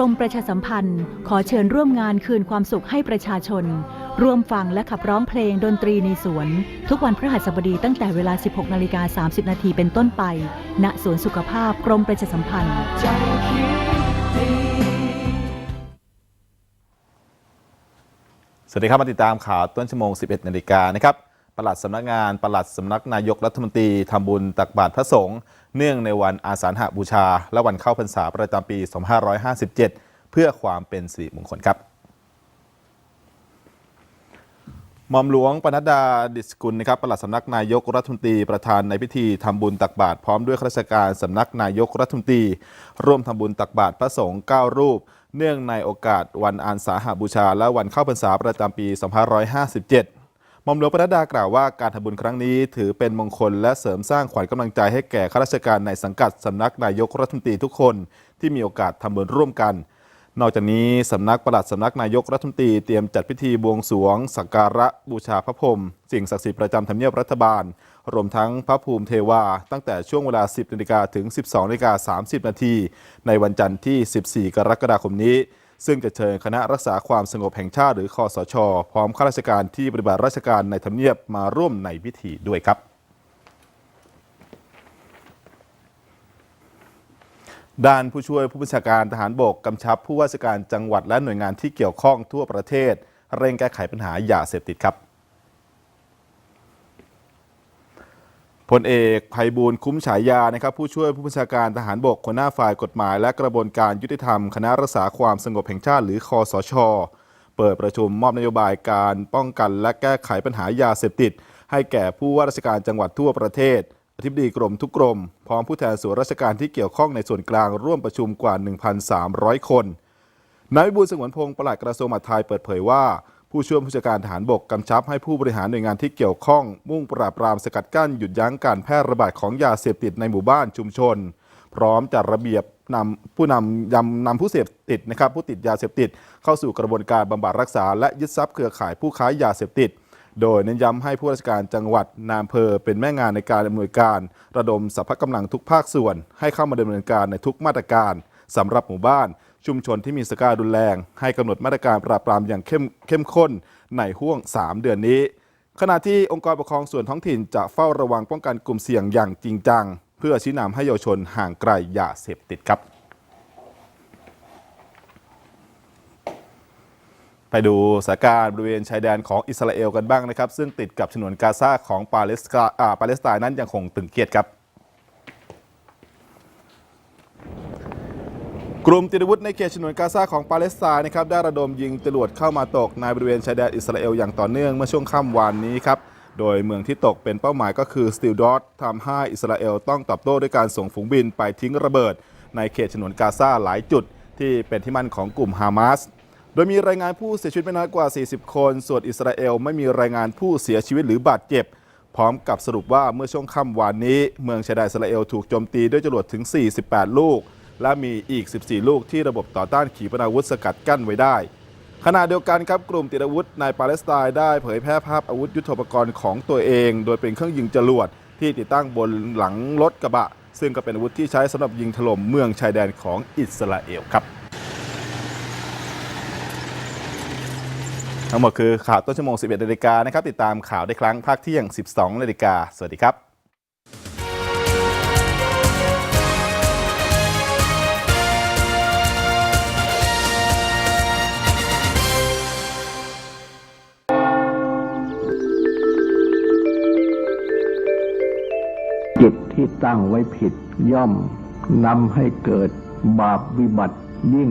กรมประชาสัมพันธ์ ขอเชิญร่วมงานคืนความสุขให้ประชาชน ร่วมฟังและขับร้องเพลงดนตรีในสวน ทุกวันพฤหัสบดีตั้งแต่เวลา 16นาฬิกา30 นาทีเป็นต้นไป ณสวนสุขภาพกรมประชาสัมพันธ์สวัสดีครับมาติดตามข่าวต้นชั่วโมง 11 นาฬิกานะครับ ปลัดสำนักงานปลัดสำนักนายกรัฐมนตรีทำบุญตักบาตรพระสงฆ์เนื่องในวันอาสาฬหบูชา และวันเข้าพรรษาประจำปี 2557 เพื่อความเป็นสิริมงคลครับหม่อมหลวงปนัดดาดิสกุลนะครับปลัดสำนักนายกรัฐมนตรีประธานในพิธีทำบุญตักบาตรพร้อมด้วยข้าราชการสำนักนายกรัฐมนตรี ร่วมทำบุญตักบาตรพระสงฆ์9รูป เนื่องในโอกาสวันอาสาฬหบูชา และวันเข้าพรรษาประจำปี 2557 ม่อมหลวงปนัดดากล่าวว่าการทำบุญครั้งนี้ถือเป็นมงคลและเสริมสร้างขวัญกำลังใจให้แก่ข้าราชการในสังกัดสำนักนายกรัฐมนตรีทุกคนที่มีโอกาสทำบุญร่วมกัน นอกจากนี้สำนักปลัดสำนักนายกรัฐมนตรีเตรียมจัดพิธีบวงสรวง สักการะบูชาพระพรหมสิ่งศักดิ์สิทธิ์ประจำทำเนียบรัฐบาล รวมทั้งพระภูมิเทวา ตั้งแต่ช่วงเวลา 10นาฬิกาถึง 12นาฬิกา30นาทีในวันจันทร์ที่ 14 กรกฎาคมนี้ ซึ่งจะเชิญคณะรักษาความสงบแห่งชาติหรือคอสช พร้อมข้าราชการที่ปฏิบัติราชการในทำเนียบมาร่วมในพิธีด้วยครับด้านผู้ช่วยผู้บัญชาการทหารบกกำชับผู้ว่าราชการจังหวัดและหน่วยงานที่เกี่ยวข้องทั่วประเทศ เร่งแก้ไขปัญหายาเสพติดครับ พลเอกภัยบูลย์คุ้มฉายานะครับผู้ช่วยผู้บัญชาการทหารบกหัวหน้าฝ่ายกฎหมาย และกระบวนการยุติธรรม คณะรักษาความสงบแห่งชาติหรือคอสช เปิดประชุมมอบนโยบายการป้องกันและแก้ไขปัญหายาเสพติด ให้แก่ผู้ว่าราชการจังหวัดทั่วประเทศอธิบดีกรมทุกกรม พร้อมผู้แทนส่วนราชการที่เกี่ยวข้องในส่วนกลางร่วมประชุมกว่า 1,300 คนนายวิบูลย์สงวนพงศ์ปลัดกระทรวงมหาดไทยเปิดเผยว่า ผู้ช่วยผู้จัดการทหารบกกำชับให้ผู้บริหารหน่วยงานที่เกี่ยวข้อง มุ่งปราบปรามสกัดกั้นหยุดยั้งการแพร่ระบาดของยาเสพติดในหมู่บ้านชุมชน พร้อมจัดระเบียบนำผู้นำยำนำผู้เสพติดนะครับผู้ติดยาเสพติด เข้าสู่กระบวนการบำบัดรักษา และยึดทรัพย์เครือข่ายผู้ค้ายาเสพติด โดยเน้นย้ำให้ผู้ราชการจังหวัดนายอำเภอเป็นแม่งานในการดำเนินการ ระดมสรรพกำลังทุกภาคส่วน ให้เข้ามาดำเนินการในทุกมาตรการสำหรับหมู่บ้าน ชุมชนที่มีสการุนแรง ให้กำหนดมาตรการปราบปรามอย่างเข้มเข้มข้นในห่วง 3 เดือนนี้ ขณะที่องค์กรปกครองส่วนท้องถิ่นจะเฝ้าระวังป้องกันกลุ่มเสี่ยงอย่างจริงจัง เพื่อชี้นำให้เยาวชนห่างไกลยาเสพติดครับ ไปดูสถานการณ์บริเวณชายแดนของอิสราเอลกันบ้างนะครับ ซึ่งติดกับฉนวนกาซาของปาเลสตาปาเลสไตน์นั้นยังคงตึงเครียดครับ กลุ่มติดอาวุธในเขตฉนวนกาซาของปาเลสไตน์นะครับได้ระดมยิงจรวดเข้ามาตกในบริเวณชายแดนอิสราเอลอย่างต่อเนื่องเมื่อช่วงค่ำวานนี้ครับโดยเมืองที่ตกเป็นเป้าหมายก็คือสติลดอตทำให้อิสราเอลต้องตอบโต้ด้วยการส่งฝูงบินไปทิ้งระเบิด ในเขตฉนวนกาซาหลายจุด ที่เป็นที่มั่นของกลุ่มฮามาสโดยมีรายงานผู้เสียชีวิตไม่น้อยกว่า 40 คน ส่วนอิสราเอลไม่มีรายงานผู้เสียชีวิตหรือบาดเจ็บ พร้อมกับสรุปว่าเมื่อช่วงค่ำวานนี้ เมืองชายแดนอิสราเอลถูกโจมตีด้วยจรวดถึง 48 ลูก และมีอีก 14 ลูกที่ระบบต่อต้านขีปนาวุธสกัดกั้นไว้ได้ ขณะเดียวกันครับกลุ่มติดอาวุธในปาเลสไตน์ได้เผยแพร่ภาพอาวุธยุทโธปกรณ์ของตัวเอง โดยเป็นเครื่องยิงจรวดที่ติดตั้งบนหลังรถกระบะ ซึ่งก็เป็นอาวุธที่ใช้สำหรับยิงถล่มเมืองชายแดนของอิสราเอลครับ ทั้งหมดคือข่าวต้นชั่วโมง 11นาฬิกานะครับ ติดตามข่าวได้ครั้งภาคเที่ยง 12นาฬิกาสวัสดีครับ จิตที่ตั้งไว้ผิดย่อมนำให้เกิดบาปวิบัติยิ่ง